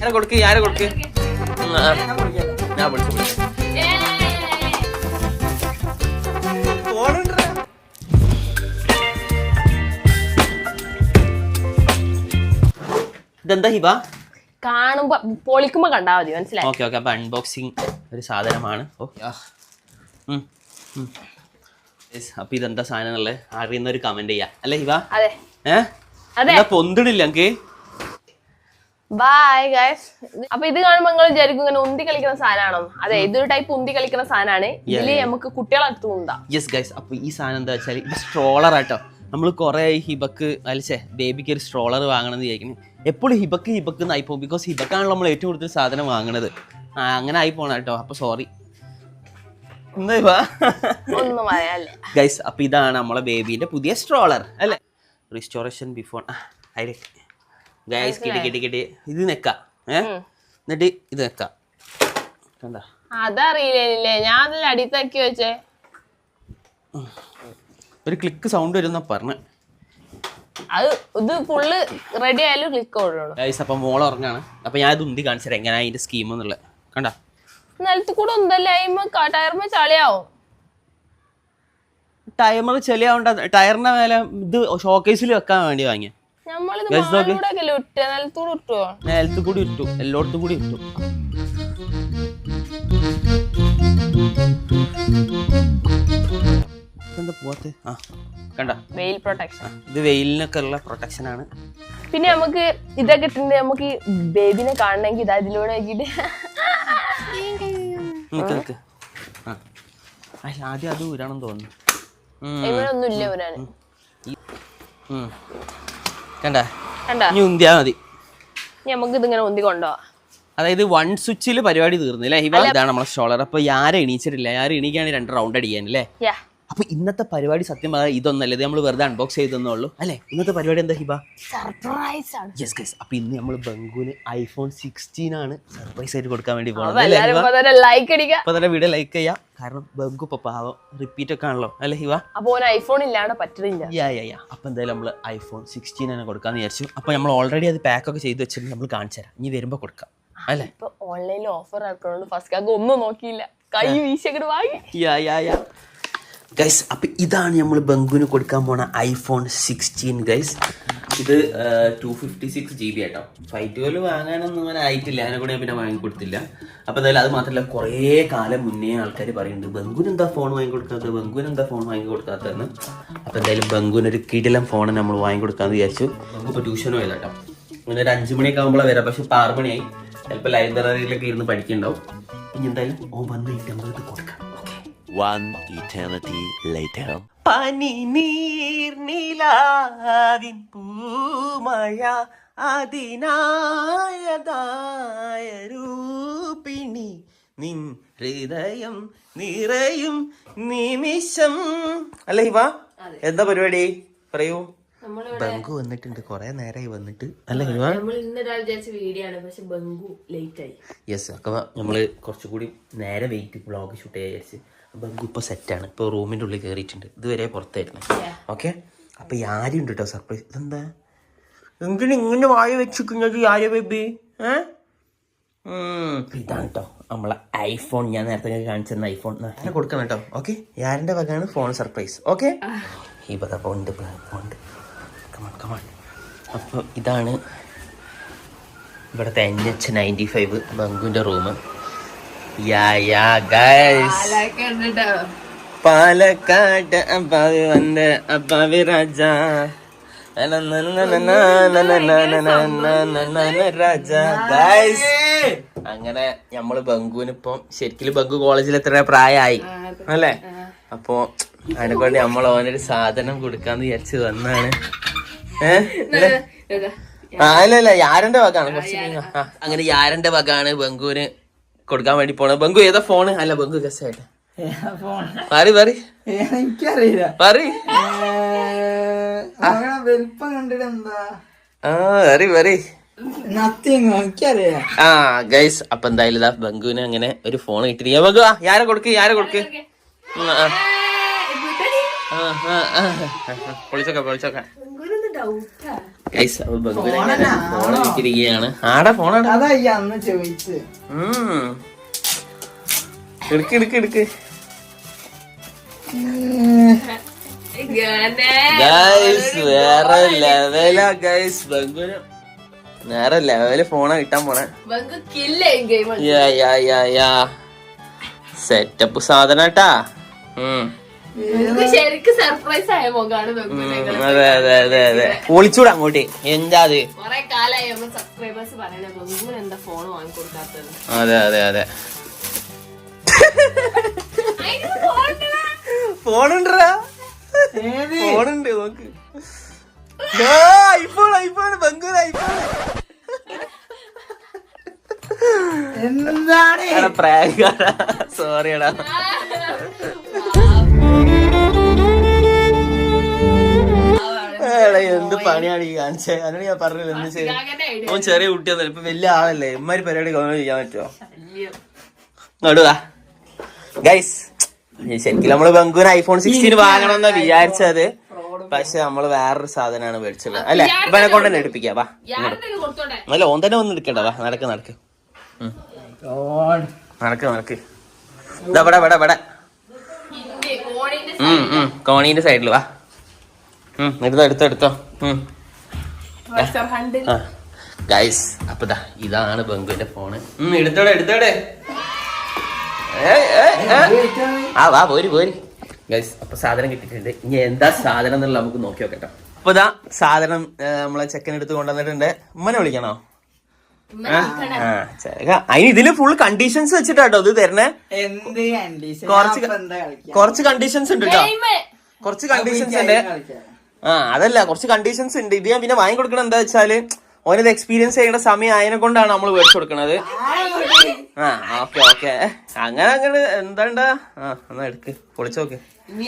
ആരെ കൊടുക്ക്? ആരെ കൊടുക്ക്. ഞാൻ വിളിച്ചു ഇതെന്താ ഹിബ? കാണുമ്പോ പൊളിക്കുമ്പോ കണ്ടാ മതി മനസ്സിലായി? Okay okay. അപ്പൊ അൺബോക്സിങ് ഒരു സാധനമാണ്. അപ്പൊ ഇതെന്താ സാധനം അറിയുന്ന ഒരു കമന്റ് ചെയ്യാ. അല്ലേ ഹിബ? അതെ. ഏ? അതെ. എന്താ പൊന്തിടില്ല എനിക്ക് ബൈ ഗൈസ് അപ്പൊ ഇത് കാണുമ്പോൾ നിങ്ങൾ വിചാരിക്കും ഇങ്ങനെ ഉന്തി കളിക്കുന്ന സാധനമാണോ? അതെ ഇതൊരു ടൈപ്പ് ഉന്തി കളിക്കുന്ന സാധനമാണ്. ഇതിൽ നമുക്ക് കുട്ടികളെ അടുത്ത് ഉന്താ. യെസ് ഗൈസ് അപ്പൊ ഈ സാധനം എന്താ വെച്ചാൽ ഇത് സ്ട്രോളർ ആട്ടോ. നമ്മൾ കുറെ ഹിബക്ക് അല്ലേ ബേബിക്ക് ഒരു സ്ട്രോളർ വാങ്ങണമെന്ന് വിചാരിക്കുന്നു. എപ്പോഴും ഹിബക്ക് ഹിബക്ക് എന്നായി പോകും. ബിക്കോസ് ഹിബക്കാണല്ലോ നമ്മൾ ഏറ്റവും കൂടുതൽ സാധനം വാങ്ങണത്. ആ അങ്ങനെ ആയി പോണ കേട്ടോ. അപ്പൊ സോറി ഗൈസ് അപ്പൊ ഇതാണ് നമ്മളെ ബേബിന്റെ പുതിയ സ്ട്രോളർ അല്ലേ? റിസ്റ്റോറേഷൻ ബിഫോർ ഗൈസ് കിട്ടി കിട്ടി കിട്ടി ഇത് നെക്ക. ഏ? എന്നിട്ട് ഇത് നെക്ക. കണ്ട. അതറിയില്ലേ ഞാൻ അതിൽ അടിത്താക്കി വെച്ചേ. ഒരു ക്ലിക്ക് സൗണ്ട് വരുന്ന പറഞ്ഞു. അത് ഇത് ഫുള്ള് റെഡി ആയാലും ക്ലിക്ക് ഓടുള്ളൂ ഗൈസ് അപ്പം മോൾ ഉറങ്ങാണ്. അപ്പൊ ഞാൻ ഇത് ഉന്തി കാണിച്ചത് എങ്ങനെയാ അതിന്റെ സ്കീം എന്നുള്ളത്. കണ്ട. നിലത്ത് കൂടെ ഉന്തല്ലേ ടയർമ ചളിയാവും. ടൈമർ ചെളിയാവണ്ട. ടയറിന്റെ മേലെ ഇത് ഷോക്കേസിൽ വെക്കാൻ വേണ്ടി വാങ്ങിയ. കൂടെ ഇട്ട എല്ലായിടത്തും കൂടി ഇട്ടു എന്താ പോവാത്തെ ആ കണ്ട? വെയിൽ പ്രൊട്ടക്ഷൻ ഇത് വെയിലിനൊക്കെ ഉള്ള പ്രൊട്ടക്ഷൻ ആണ്. പിന്നെ നമുക്ക് ഇതൊക്കെ ഇട്ടുണ്ട് നമുക്ക് ഈ ബേബിനെ കാണണമെങ്കിൽ ഇതാ അല്ല ആദ്യം അത് ഊരാണെന്ന് തോന്നുന്നു. ഉം, ഇവിടെ കണ്ട? കണ്ട? ഇനി ഉന്തിയാ മതി. നമുക്ക് ഇതിങ്ങനെ ഉന്തി കൊണ്ടുപോവാം. അതായത് വൺ സ്വിച്ചിൽ പരിപാടി തീർന്നില്ലേ ഇവ ഇതാണ് നമ്മളെ സ്റ്റോളർ അപ്പൊ ആരും എണീച്ചിട്ടില്ല? ആരും എണീക്കാണ് രണ്ട് റൗണ്ട് അടിക്കാൻ അല്ലേ യാ അപ്പൊ ഇന്നത്തെ പരിപാടി സത്യം പറഞ്ഞാൽ ഇതൊന്നല്ല? ഇത് നമ്മൾ വെറുതെ അൺബോക്സ് ചെയ്തെന്നുള്ളൂ അല്ലെ? ഇന്നത്തെ പരിപാടി എന്താ ഹിബ? സർപ്രൈസ് ആണ്. യെസ് ഗൈസ് അപ്പൊ ഇന്ന് നമ്മൾ ബംഗുവിന് ഐഫോൺ സിക്സ്റ്റീൻ ആണ് സർപ്രൈസ് ആയിട്ട് കൊടുക്കാൻ വേണ്ടി പോകുന്നത് ലൈക്ക് അടിക്കുക. അപ്പൊ തന്നെ വീഡിയോ ലൈക്ക് ചെയ്യാം. കാരണം ബംഗു ഇപ്പൊ പാവം റിപ്പീറ്റ് ഒക്കെ ആണല്ലോ. അല്ലേ ഹിബ? അപ്പൊ ഐഫോൺ ഇല്ലാണ്ട് പറ്റില്ല യാ യാ യാ അപ്പൊ എന്തായാലും നമ്മൾ ഐഫോൺ സിക്സ്റ്റീൻ ആണ് കൊടുക്കാന്ന് വിചാരിച്ചു. അപ്പൊ നമ്മൾ ഓൾറെഡി അത് പാക്ക് ഒക്കെ ചെയ്ത് വെച്ചിട്ട് നമ്മൾ കാണിച്ചു തരാം. ഇനി വരുമ്പോ കൊടുക്കാം. അല്ലേ? ഇപ്പൊ ഓൺലൈനിൽ ഓഫർ ഇറക്കണോണ്ട് ഫസ്റ്റ് കാക്ക് ഒന്നും നോക്കിയില്ല. കൈ വീശി അങ്ങോട്ട് വാങ്ങി. യാ യാ യാ ഗൈസ് അപ്പൊ ഇതാണ് നമ്മൾ ബംഗുവിന് കൊടുക്കാൻ പോണ ഐഫോൺ സിക്സ്റ്റീൻ ഗൈസ് ഇത് two fifty six G B ആട്ടോ. ഫൈവ് ട്വൽവ് വാങ്ങാനൊന്നും അങ്ങനെ ആയിട്ടില്ല. അതിനെ കൂടെ ഞാൻ പിന്നെ വാങ്ങിക്കൊടുത്തില്ല അപ്പൊ എന്തായാലും അത് മാത്രമല്ല കുറേ കാലം മുന്നേ ആൾക്കാർ പറയുന്നുണ്ട് ബംഗുവിന് എന്താ ഫോൺ വാങ്ങിക്കൊടുക്കാത്തത് ബംഗുവിന് എന്താ ഫോൺ വാങ്ങിക്കൊടുക്കാത്തതെന്ന് അപ്പൊ എന്തായാലും ബംഗുവിന് ഒരു കിടിലം ഫോൺ നമ്മൾ വാങ്ങിക്കൊടുക്കാന്ന് വിചാരിച്ചു. ബംഗു ഇപ്പൊ ഇല്ല പോയതാട്ടോ. അങ്ങനെ ഒരു അഞ്ചു മണിയൊക്കെ ആകുമ്പോഴാണ് വരാം. പക്ഷെ ഇപ്പൊ ആറ് മണിയായി. ചിലപ്പോൾ ലൈബ്രറിയിലൊക്കെ ഇരുന്ന് പഠിക്കുന്നുണ്ടാവും. ഇനി എന്തായാലും ഓ വന്ന് കിട്ടി നമുക്ക് കൊടുക്കാം One eternity later. പനി നീർ നിലാവിൻ പൂമഴ അതിനായതായ രൂപിണി നിൻ ഹൃദയം നിറയും നിമിഷം. അല്ലേ ഇവ എന്താ പരിപാടി? പറയൂ. ബംഗു വന്നിട്ടുണ്ട്. കൊറേ നേരമായി വന്നിട്ട്. അല്ലേ ആയി. യെസ് ഒക്കെ നമ്മൾ കുറച്ചുകൂടി നേരെ വെയിറ്റ് ബ്ലോഗ് ഷൂട്ട് ചെയ്യാൻ വിചാരിച്ച്. ബംഗു ഇപ്പോൾ സെറ്റാണ് ഇപ്പോൾ റൂമിന്റെ ഉള്ളിൽ കയറിയിട്ടുണ്ട് ഇതുവരെ പുറത്തായിരുന്നു. ഓക്കെ അപ്പോൾ ഈ ആര്യം ഉണ്ട് കേട്ടോ സർപ്രൈസ് ഇതെന്താ? എങ്കിലും ഇങ്ങനെ വായ വെച്ചിരിക്കുന്നത് ആര്യ ബേബി ഏ? ഇതാണ് കേട്ടോ നമ്മളെ ഐഫോൺ ഞാൻ നേരത്തെ കാണിച്ചു തന്ന ഐഫോൺ അങ്ങനെ കൊടുക്കണം കേട്ടോ ഓക്കെ യാരിന്റെ വകയാണ് ഫോൺ സർപ്രൈസ് ഓക്കെ ഈ പത ഫോണ്ട് കമാൺ കമാൺ അപ്പോൾ ഇതാണ് ഇവിടുത്തെ എൻ എച്ച് നയന്റി ഫൈവ് ബംഗുവിന്റെ റൂം പാലക്കാട് അപ്പാവി വന്ന് അപ്പാവി രാജ രാജ ഗൈസ് അങ്ങനെ നമ്മൾ ബംഗുവിന് ഇപ്പം ശരിക്കും ബംഗു കോളേജിൽ എത്ര പ്രായമായി അല്ലേ അപ്പോ അതിനെക്കൊണ്ട് നമ്മൾ ഓനൊരു സാധനം കൊടുക്കാന്ന് വിചാരിച്ച് വന്നാണ് ഏഹ് ആ, അല്ല അല്ല യാരന്റെ വകാണ് കുറച്ച് അങ്ങനെ യാരന്റെ വകാണ് ബംഗുവിന് കൊടുക്കാൻ വേണ്ടി പോണ ബംഗു ഏതാ ഫോൺ അല്ല ബംഗു രസമായിട്ട് പറ പറ എനിക്കറിയില്ല. പറ അങ്ങനെ വലിപ്പം കണ്ടിട്ട് എന്താ? ആ പറ ആ ഗൈസ് അപ്പൊ എന്തായാലും ഇതാ ബംഗുവിന് അങ്ങനെ ഒരു ഫോൺ കിട്ടിയിരിക്കുക ബംഗു ആ യാരെ കൊടുക്ക് ആരെ കൊടുക്ക്. പൊളിച്ചോക്ക പൊളിച്ചോക്ക. ഫോൺ ആടാ ഫോണാണ്. എടുക്ക് എടുക്ക് എടുക്ക്. ഗൈസ് വേറെ ലെവലാ ഗൈസ് ബംഗുന് വേറെ ലെവൽ ഫോണാ കിട്ടാൻ പോണേ. കില്ലേ ഗെയിം യാ യാ യാ യാ സെറ്റപ്പ് സാധനട്ടാ ഉം. ശരിക്കും സർപ്രൈസ് ആയ മുഖാണ് അതെ അതെ അതെ അതെ. ഒളിച്ചൂടെ അങ്ങോട്ട്. എന്താ അത്? കൊറേ കാലായി നമ്മൾ സബ്സ്ക്രൈബേഴ്സ് പറയണ ബംഗുന് എന്താ ഫോൺ വാങ്ങിക്കൊടുക്കാത്തത്? അതെ അതെ അതെ. ഫോണുണ്ടാ ഫോണുണ്ട് നോക്ക്. ഐഫോൺ ഐഫോൺ ബംഗൂർ ഐഫോൺ എന്താണ് സോറിയടാ എടാ എന്ത് പണിയാണ് ഈ കാണിച്ചത് അതിനോട് ഞാൻ പറഞ്ഞില്ല എന്ത് ചെയ്യും? ഓൻ ചെറിയ കുട്ടിയൊന്നുമില്ല ഇപ്പൊ വലിയ ആളല്ലേ. ഇമ്മാരി പരിപാടി കൊണ്ടു ചെയ്യാൻ പറ്റുമോ നടുവാ ഗൈസ് ശരിക്കും നമ്മൾ ബംഗൂർ ഐഫോൺ സിക്സ്റ്റീൻ വാങ്ങണം എന്നാ വിചാരിച്ചത്. പക്ഷെ നമ്മൾ വേറൊരു സാധനമാണ് മേടിച്ചത്. അല്ലെ? ഇവനെ കൊണ്ട് തന്നെ എടുപ്പിക്കാം. വാ അല്ല ഓൻ തന്നെ ഒന്നും എടുക്കണ്ട. വാ നടക്ക് നടക്ക്. നടക്ക് നടക്ക്. ഇതാ ഇവിടെ ഇവിടെ ഇവിടെ. കോണീന്റെ സൈഡിൽ വാ. എടുത്തോ. എടുത്തോ എടുത്തോ ഗൈസ് അപ്പൊ ഇതാണ് ബംഗുവിന്റെ ഫോണ്. എടുത്തോടെ എടുത്തോടെ. ആ വാ പോരി പോരി. ഗൈസ് അപ്പൊ സാധനം കിട്ടിയിട്ടുണ്ട്. ഇനി എന്താ സാധനം എന്നുള്ള നമുക്ക് നോക്കി നോക്കട്ടോ. അപ്പൊ ഇതാ സാധനം നമ്മളെ ചെക്കൻ എടുത്ത് കൊണ്ടുവന്നിട്ടുണ്ട്. ഉമ്മനെ വിളിക്കണോ. അതിന് ഇതിൽ ഫുൾ കണ്ടീഷൻസ് വെച്ചിട്ടാട്ടോ ഇത് തരണേ. കൊറച്ച് കുറച്ച് എന്താ കളിക്കാ? കുറച്ച് കണ്ടീഷൻസ് ഉണ്ട് കേട്ടോ കൊറച്ച് കണ്ടീഷൻസ് ഉണ്ട്. ആ അതല്ല കുറച്ച് കണ്ടീഷൻസ് ഉണ്ട്. ഇത് ഞാൻ പിന്നെ വാങ്ങി കൊടുക്കണം എന്താ വെച്ചാൽ ഓനത് എക്സ്പീരിയൻസ് ചെയ്യേണ്ട സമയം ആയതിനെ കൊണ്ടാണ് നമ്മൾ മേടിച്ചു കൊടുക്കണത്. ആ ഓക്കെ ഓക്കെ അങ്ങനെ അങ്ങനെ എന്താണ്ടാ? ആ എന്നാ എടുക്ക്. പൊളിച്ചു നോക്ക്.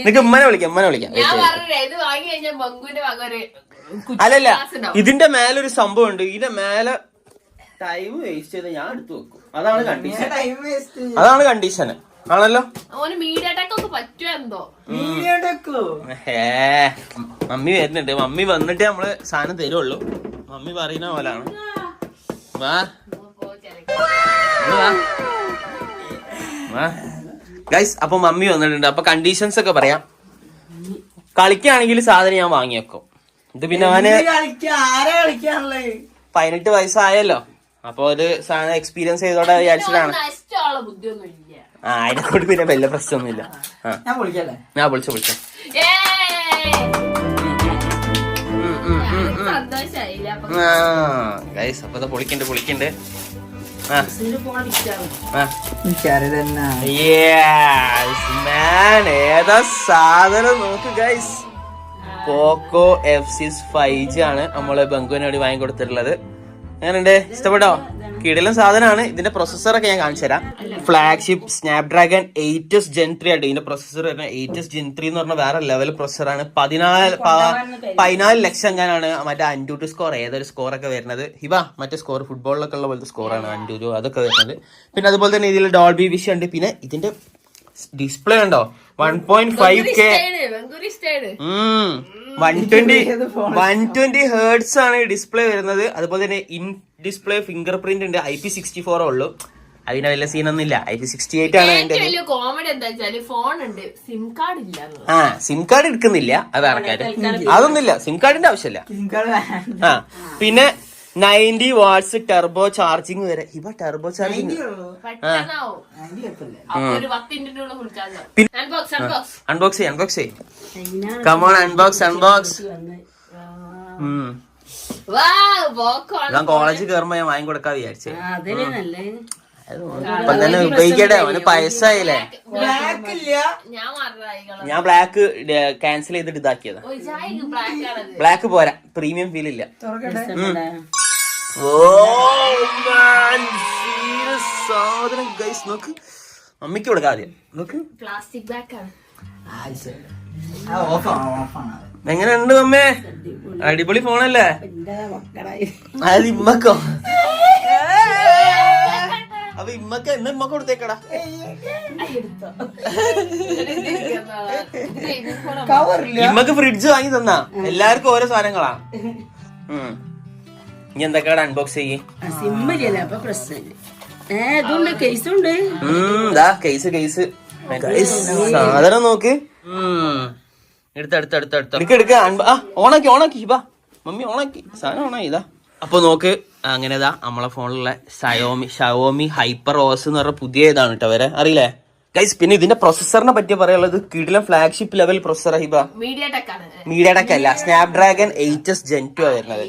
നിനക്ക് ഉമ്മനെ വിളിക്കാം ഉമ്മനെ വിളിക്കാം. ഞാൻ പറഞ്ഞില്ലേ ഇത് വാങ്ങി കഴിഞ്ഞാൽ ബംഗുവിന്റെ വക അല്ലല്ല ഇതിന്റെ മേലെ ഒരു സംഭവം ഉണ്ട്. ഇതിന്റെ മേലെ ടൈം വേസ്റ്റ് ചെയ്ത് ഞാൻ എടുത്തു വെക്കും. അതാണ് കണ്ടീഷൻ അതാണ് കണ്ടീഷൻ ആണല്ലോ? ഓന് മീഡിയ ടെക് ഒക്കെ മമ്മി വരുന്നുണ്ട്. മമ്മി വന്നിട്ട് നമ്മൾ സാധനം തരുള്ളൂ. മമ്മി പറയുന്ന പോലാണ്. വാ. ഗൈസ് അപ്പൊ മമ്മി വന്നിട്ടുണ്ട്. അപ്പൊ കണ്ടീഷൻസ് ഒക്കെ പറയാം. കളിക്കുകയാണെങ്കിൽ സാധനം ഞാൻ വാങ്ങി വെക്കും ഇത് പിന്നെ അവന്? പതിനെട്ട് വയസ്സായല്ലോ. അപ്പൊ ഒരു സാധനം എക്സ്പീരിയൻസ് ചെയ്തോടെ വിചാരിച്ചിട്ടാണ്. ബുദ്ധിയൊന്നും ഇല്ല. ആ പിന്നെ വലിയ പ്രശ്നമൊന്നുമില്ല. ഞാൻ വിളിക്കല്ലേ ഞാൻ വിളിച്ചു വിളിച്ചു. സന്തോഷായില്ല? അപ്പൊ ഗൈസ് അപ്പൊ ഇത് പൊളിക്കണ്ട് പൊളിക്കണ്ട്. ആ. ഏതാ സാധനം നോക്ക് guys Poco F six five G ആണ് നമ്മൾ ബംഗുവിനോട് വാങ്ങി കൊടുത്തിട്ടുള്ളത് എങ്ങനെയുണ്ട്? ഇഷ്ടപ്പെട്ടോ? കിടിലൻ സാധനമാണ് ഇതിന്റെ പ്രൊസസ്സർ ഒക്കെ ഞാൻ കാണിച്ചു തരാം. Flagship Snapdragon eight S Gen three ആയിട്ട് ഇതിന്റെ പ്രൊസസ്സർ വരുന്നത് എയ്റ്റ് എസ് ജെൻ ത്രീ എന്ന് പറഞ്ഞ വേറെ ലെവൽ പ്രൊസസ്സറാണ് പതിനാല് പതിനാല് ലക്ഷം കാനാണ് മറ്റേ അന്റൂട്ട് സ്കോർ ഏതൊരു സ്കോർ ഒക്കെ വരുന്നത്. ഇവ മറ്റേ സ്കോർ ഫുട്ബോളിലൊക്കെ ഉള്ള പോലത്തെ സ്കോറാണ് അന്റൂരു അതൊക്കെ വരുന്നത്. പിന്നെ അതുപോലെ തന്നെ ഇതിൽ ഡോൾബി വിഷ ഉണ്ട്. പിന്നെ ഇതിന്റെ ഡിസ്പ്ലേ ഉണ്ടോ? One point five K one twenty one twenty hertz ആണ് ഡിസ്പ്ലേ വരുന്നത്. അതുപോലെ തന്നെ ഇൻ ഡിസ്പ്ലേ ഫിംഗർ പ്രിന്റ് ഉണ്ട്. ഐ പി സിക്സ്റ്റി ഫോർ ഉള്ളൂ. അതിന് വലിയ സീനൊന്നും ഇല്ല. ഐ പി സിക്സ്റ്റി എയ്റ്റ് ആണ് അതിന്റെ കോമഡി എന്താ വെച്ചാൽ ഫോൺ ഉണ്ട്. സിം കാർഡ് ഇല്ല എന്നുള്ളത്. ആ സിം കാർഡ് എടുക്കുന്നില്ല. അതാണ് കാര്യം അതൊന്നുമില്ല. സിം കാർഡിന്റെ ആവശ്യമില്ല. ആ പിന്നെ നയന്റി വാട്ട്സ് ടെർബോ ചാർജിങ് വരെ. ഇവ turbo charging. Unbox unbox unbox ചെയ്യ അൺബോക്സ് ചെയ്യ. കമോൺ അൺബോക്സ് അൺബോക്സ് ഞാൻ കോളേജിൽ കയറുമ്പോ ഞാൻ വാങ്ങി കൊടുക്കാ വിചാരിച്ചേ ഇപ്പൊ തന്നെ ഉപയോഗിക്കട്ടെ. അവന് ഇല്ല. ഞാൻ ബ്ലാക്ക് ക്യാൻസൽ ചെയ്തിട്ട് ഇതാക്കിയതാ. ബ്ലാക്ക് പോരാ. പ്രീമിയം ഫീൽ ഇല്ല. ഓ സാധനം. ഗൈസ് നോക്ക്. അമ്മയ്ക്ക് കൊടുക്കാം ആദ്യം. നോക്ക്. പ്ലാസ്റ്റിക് off എങ്ങനെയുണ്ട് അമ്മേ അടിപൊളി. ഫോണല്ലേ അത് ഇമ്മക്കോ? അപ്പൊ ഇമ്മക്ക് എന്ന് ഇമ്മ കൊടുത്തേക്കടാ. ഇമ്മക്ക് ഫ്രിഡ്ജ് വാങ്ങി തന്നാ. എല്ലാവർക്കും ഓരോ സാധനങ്ങളാ. ഉം. ഇനി എന്തൊക്കെയാണ് അൺബോക്സ് ചെയ്യേ? സിമ്മില്ല അപ്പൊ പ്രശ്നമില്ല. സാധനം നോക്ക്. എടുത്ത എടുത്ത എടുത്ത എടുത്ത. എടുക്ക എടുക്ക. ഓണാക്കി ഓണാക്കി ബാ. മമ്മി ഓണാക്കി. സാധനം ഓണാക്കി ഇതാ അപ്പൊ നോക്ക്. അങ്ങനെ ഇതാ നമ്മളെ ഫോണിലുള്ള ഷയോമി ഷയോമി ഹൈപ്പർ ഓസ് എന്ന് പറഞ്ഞ പുതിയ ഇതാണ് കേട്ടോ വരെ? അറിയില്ലേ? ഗൈസ് പിന്നെ ഇതിന്റെ പ്രൊസസ്സറിനെ പറ്റി പറയാനുള്ളത് കിടിലം flagship level processor Hiba. MediaTek ആണ് അല്ല Snapdragon eight S Gen two വരുന്നത്.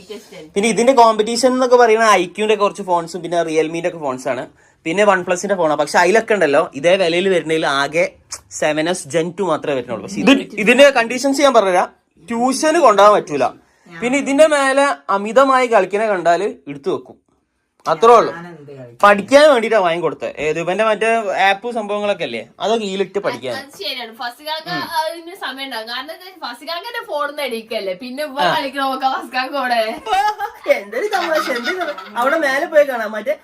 പിന്നെ ഇതിന്റെ കോമ്പറ്റീഷൻ എന്നൊക്കെ പറയുന്നത് ഐക്യൂന്റെ കുറച്ച് ഫോൺസും പിന്നെ റിയൽമിന്റെ ഒക്കെ ഫോൺസ് ആണ്. പിന്നെ വൺ പ്ലസിന്റെ ഫോണാണ് പക്ഷെ അതിലൊക്കെ ഉണ്ടല്ലോ ഇതേ വിലയിൽ വരുന്നതിൽ ആകെ സെവൻ എസ് ജെൻ ടു മാത്രമേ വരുന്നുള്ളൂ. ഇത് ഇതിന്റെ കണ്ടീഷൻസ് ഞാൻ പറഞ്ഞുതരാം. ട്യൂഷന് കൊണ്ടുപോകാൻ പറ്റൂല. പിന്നെ ഇതിന്റെ മേലെ അമിതമായി കളിക്കണ കണ്ടാൽ എടുത്തു വെക്കും. അത്രേ ഉള്ളൂ. പഠിക്കാൻ വേണ്ടിട്ടാ വാങ്ങി കൊടുത്തത് ഏത് ഇവന്റെ മറ്റേ ആപ്പ് സംഭവങ്ങളൊക്കെ അല്ലേ? അതൊക്കെ ഈലിട്ട് പഠിക്കാൻ. ശരിയാണ്. അതിന് സമയം ഉണ്ടാവും. കാരണം ഫസ്റ്റിക്കാർക്ക് എന്റെ ഫോണിൽ നിന്ന് എണീക്കല്ലേ. പിന്നെ ഇവ കളിക്കണ നോക്കാം ഫസ്റ്റിക്കാർക്ക് കൂടെ. എന്തൊരു തമാശ എന്തൊരു അവിടെ മേലെ പോയി കാണാം. മറ്റേ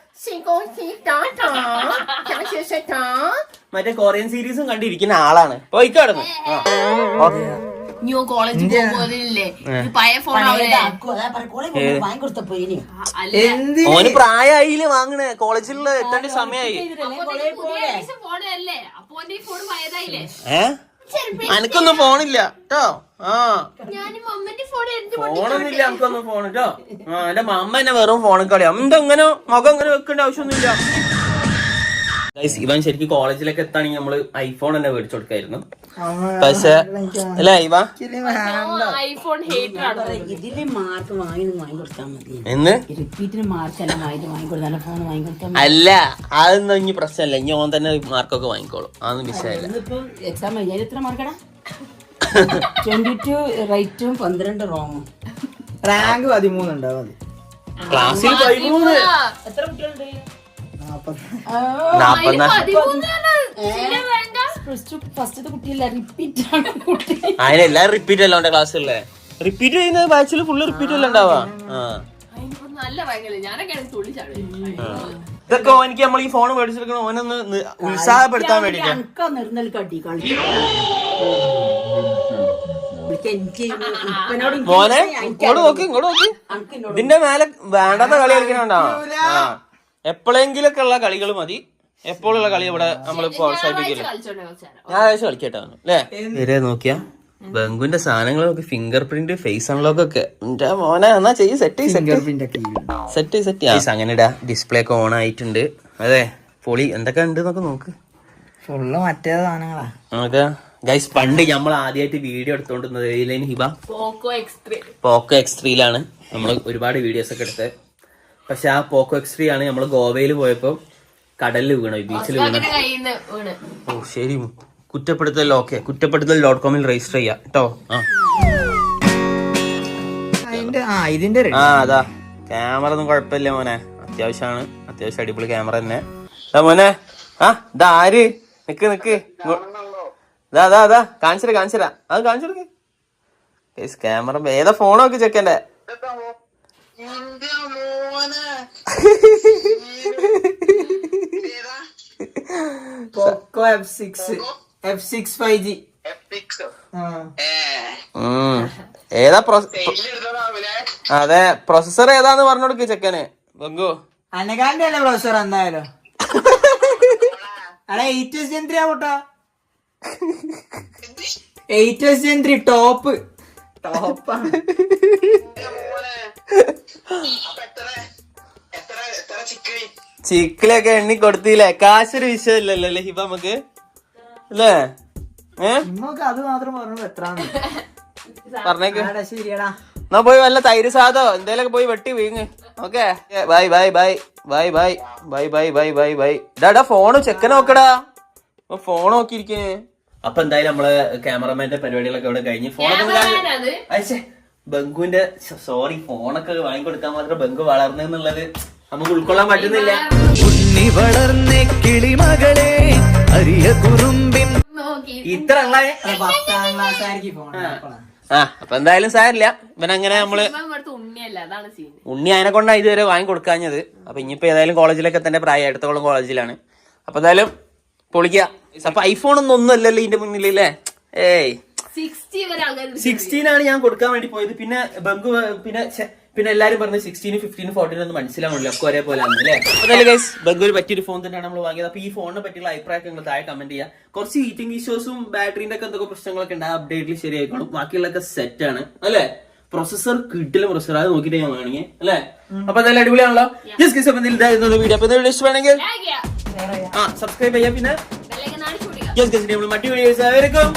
മറ്റേ കൊറിയൻ സീരീസും കണ്ടിരിക്കുന്ന ആളാണ്. പോയിക്കാടുന്നു കിടന്നു ന്യൂ കോളേജിൽ പോകുമ്പോലില്ലേ പഴയ ഫോൺ ഓന് പ്രായമായില്ലേ വാങ്ങണേ? കോളേജിലുള്ള എത്തേണ്ട സമയമായി അനക്കൊന്നും ഫോണില്ല കേട്ടോ ആ. ഫോണൊന്നുമില്ല നമുക്കൊന്നും ഫോൺ കേട്ടോ ആ എന്റെ മമ്മ എന്നെ വെറും ഫോണിൽ കളിയാ. എന്താ ഇങ്ങനെ മുഖം ഇങ്ങനെ വെക്കേണ്ട ആവശ്യമൊന്നുമില്ല. ഇവൻ ശരിക്കും കോളേജിലൊക്കെ എത്താണെങ്കിൽ നമ്മൾ ഐഫോൺ തന്നെ മേടിച്ചു കൊടുക്കായിരുന്നു. പക്ഷെ അല്ലേ ഇവ? ഐഫോൺ മാർക്ക് വാങ്ങി വാങ്ങിക്കൊടുത്താൽ മതി. എന്ന്? റിപ്പീറ്റിന് മാർക്ക് എല്ലാം വാങ്ങിട്ട് വാങ്ങിക്കൊടുത്താൽ ഫോൺ അല്ല അതൊന്നും ഇനി പ്രശ്നമല്ല ഇനി ഓൻ തന്നെ മാർക്കൊക്കെ വാങ്ങിക്കോളും. അതൊന്നും വിഷയമല്ല എക്സാം കഴിഞ്ഞാൽ എത്ര മാർക്കടാ ട്വന്റി ടു റൈറ്റും പന്ത്രണ്ട് റോങ്ങും റാങ്ക് പതിമൂന്ന് ഉണ്ടാവും മതി. ക്ലാസ്സിൽ പതിമൂന്ന്. എത്ര കുട്ടികളുണ്ട്? റിപ്പീറ്റ് അല്ല അവന്റെ ക്ലാസ്സിലെ റിപ്പീറ്റ് ചെയ്യുന്ന ബാച്ചിൽ ഫുള്ള് റിപ്പീറ്റ് അല്ല ഉണ്ടാവാ ഇതൊക്കെ എനിക്ക് നമ്മൾ ഈ ഫോൺ മേടിച്ചെടുക്കണ ഓനൊന്ന് ഉത്സാഹപ്പെടുത്താൻ വേണ്ടി മോനെ ഇങ്ങോട്ട് നോക്കി ഇങ്ങോട്ട് നോക്കി. ഇതിന്റെ മേലെ വേണ്ടാത്ത കളി കളിക്കണോണ്ടാ? എപ്പോഴെങ്കിലൊക്കെ ഉള്ള കളികൾ മതി. എപ്പോഴുള്ള കളി ഇവിടെ നമ്മൾ പ്രോത്സാഹിപ്പിക്കില്ല. ഞായറാഴ്ച കളിക്കട്ടെ അല്ലേ നോക്കിയാ. ബംഗുവിന്റെ സാധനങ്ങൾ നോക്കി ഫിംഗർ പ്രിന്റ് ഫേസ് അൺലോക്ക് ഒക്കെ എന്റെ മോനെ എന്നാ ചെയ്യ് സെറ്റ് സെറ്റ് ഫിംഗർ ഒക്കെ സെറ്റ് സെറ്റ് അങ്ങനെ ഇടാ. ഡിസ്പ്ലേ ഒക്കെ ഓൺ ആയിട്ടുണ്ട്. അതെ പൊളി എന്തൊക്കെ ഉണ്ട് എന്നൊക്കെ നോക്ക്. ഫുള്ള് മറ്റേ സാധനങ്ങളാ. ഗൈസ് പണ്ട് നമ്മൾ ആദ്യമായിട്ട് video എടുത്തോണ്ടിരുന്നത് Hiba? Poco X three Poco X ത്രീയിലാണ് നമ്മൾ ഒരുപാട് വീഡിയോസ് ഒക്കെ എടുത്തത്. പക്ഷെ ആ പോക്കോ എക്സ് ത്രീ ആണ് നമ്മൾ ഗോവയിൽ പോയപ്പോ കടലിൽ വീണു ബീച്ചിൽ വീണു. ഓ ശരി. കുറ്റപ്പെടുത്തൽ ഓക്കെ കുറ്റപ്പെടുത്തൽ ഡോട്ട് കോമിൽ രജിസ്റ്റർ ചെയ്യാം. കേട്ടോ? ആ. ഇതിന്റെ ആ അതാ. ക്യാമറ ഒന്നും കുഴപ്പമില്ല മോനെ. അത്യാവശ്യമാണ്. അത്യാവശ്യം അടിപൊളി ക്യാമറ തന്നെ. അതാ മോനെ. ആ ഇതാ ആര്? നിക്ക് നിക്ക്. ഇതാ അതാ അതാ കാണിച്ചിര കാണിച്ചിര. അത് കാണിച്ചിടക്ക്. ക്യാമറ ഏതാ ഫോണൊക്കെ നോക്കി ചെക്കന്റെ Poco F six F six five G. ഏതാ അതെ പ്രൊസസർ ഏതാന്ന് പറഞ്ഞു കൊടുക്ക് ചെക്കന്. ബംഗു അനകാന്റെ അല്ലേ പ്രൊസസർ എന്തായാലും? അടാ eight S gen three ആവട്ടോ. Eight S Gen three top ടോപ്പാണ് ചിക്കിലൊക്കെ എണ്ണി കൊടുത്തില്ലേ? കാശൊരു വിഷയമില്ലല്ലോ അല്ലേ ഹിബ നമുക്ക്? അല്ലേ? നിങ്ങൾക്ക് അത് മാത്രം പറഞ്ഞു എത്രാണ് പറഞ്ഞേക്ക്. ശരിയാടാ ശരിയടാ. എന്നാ പോയി വല്ല തൈര് സാധോ എന്തേലൊക്കെ പോയി വെട്ടി വീങ്ങ്. Okay? Bye bye bye bye bye bye bye bye bye bye. ഡാ ഫോണ് ചെക്കൻ നോക്കടാ. ഫോൺ നോക്കിയിരിക്കേ അപ്പൊ എന്തായാലും നമ്മൾ ക്യാമറമാന്റെ പരിപാടികളൊക്കെ ഇവിടെ കഴിഞ്ഞ് ഫോണൊക്കെ അയച്ചേ ബംഗുവിന്റെ സോറി ഫോണൊക്കെ വാങ്ങിക്കൊടുക്കാൻ മാത്രം ബംഗു വളർന്നെന്നുള്ളത് നമുക്ക് ഉൾക്കൊള്ളാൻ പറ്റുന്നില്ല. ഉണ്ണി വളർന്ന കിളിമകളെ അരിയ കുറുമ്പിൻ ഇത്ര പത്താം ക്ലാസ് ആ. അപ്പൊ എന്തായാലും സാരില്ല ഇവനങ്ങനെ നമ്മൾ ഉണ്ണി അതിനെ കൊണ്ടാണ് ഇതുവരെ വാങ്ങി കൊടുക്കാഞ്ഞത് അപ്പൊ ഇനിയിപ്പോ ഏതായാലും കോളേജിലൊക്കെ തന്നെ പ്രായം എടുത്തോളം കോളേജിലാണ് അപ്പൊ എന്തായാലും പൊളിക്കുക അപ്പൊ ഐഫോൺ ഒന്നും ഒന്നും അല്ലല്ലോ ഇതിന്റെ മുന്നിൽ അല്ലേ ഏയ്. സിക്സ്റ്റി വരെ അങ്ങനെ സിക്സ്റ്റീൻ ആണ് ഞാൻ കൊടുക്കാൻ വേണ്ടി പോയത്. പിന്നെ ബംഗു പിന്നെ പിന്നെ എല്ലാരും പറഞ്ഞു സിക്സ്റ്റീന് ഫിഫ്റ്റീന് ഫോർട്ടീൻ ഒന്നും മനസ്സിലാവണല്ലോ. ഒക്കെ ഒരേപോലെ ആണ് അല്ലേ? അതല്ലേ ഗൈസ് പറ്റിയൊരു ഫോൺ തന്നെയാണ് നമ്മൾ വാങ്ങിയത്. അപ്പൊ ഈ ഫോണിനെ പറ്റിയുള്ള അഭിപ്രായമൊക്കെ നിങ്ങൾ താഴെ കമന്റ് ചെയ്യുക കുറച്ച് ഹീറ്റിംഗ് ഇഷ്യൂസും ബാറ്ററിന്റെ ഒക്കെ എന്തൊക്കെ പ്രശ്നങ്ങളൊക്കെ ഉണ്ട് ആ അപ്ഡേറ്റിൽ ശരിയായിക്കോളും. ബാക്കിയുള്ളതൊക്കെ സെറ്റ് ആണ്. അല്ലേ? പ്രൊസസർ കിട്ടില്ല പ്രൊസസർ അത് നോക്കിയിട്ട് ഞാൻ വാങ്ങിയേ അല്ലേ? അപ്പൊ നല്ല അടിപൊളിയാണല്ലോ. ഇതായിരുന്നു വീഡിയോ. അപ്പൊ വീഡിയോ ഇഷ്ടമാണെങ്കിൽ ആ സബ്സ്ക്രൈബ് ചെയ്യാം. പിന്നെ യെസ് നമ്മൾ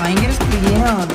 ഭയങ്കര സ്ത്രീയാണ്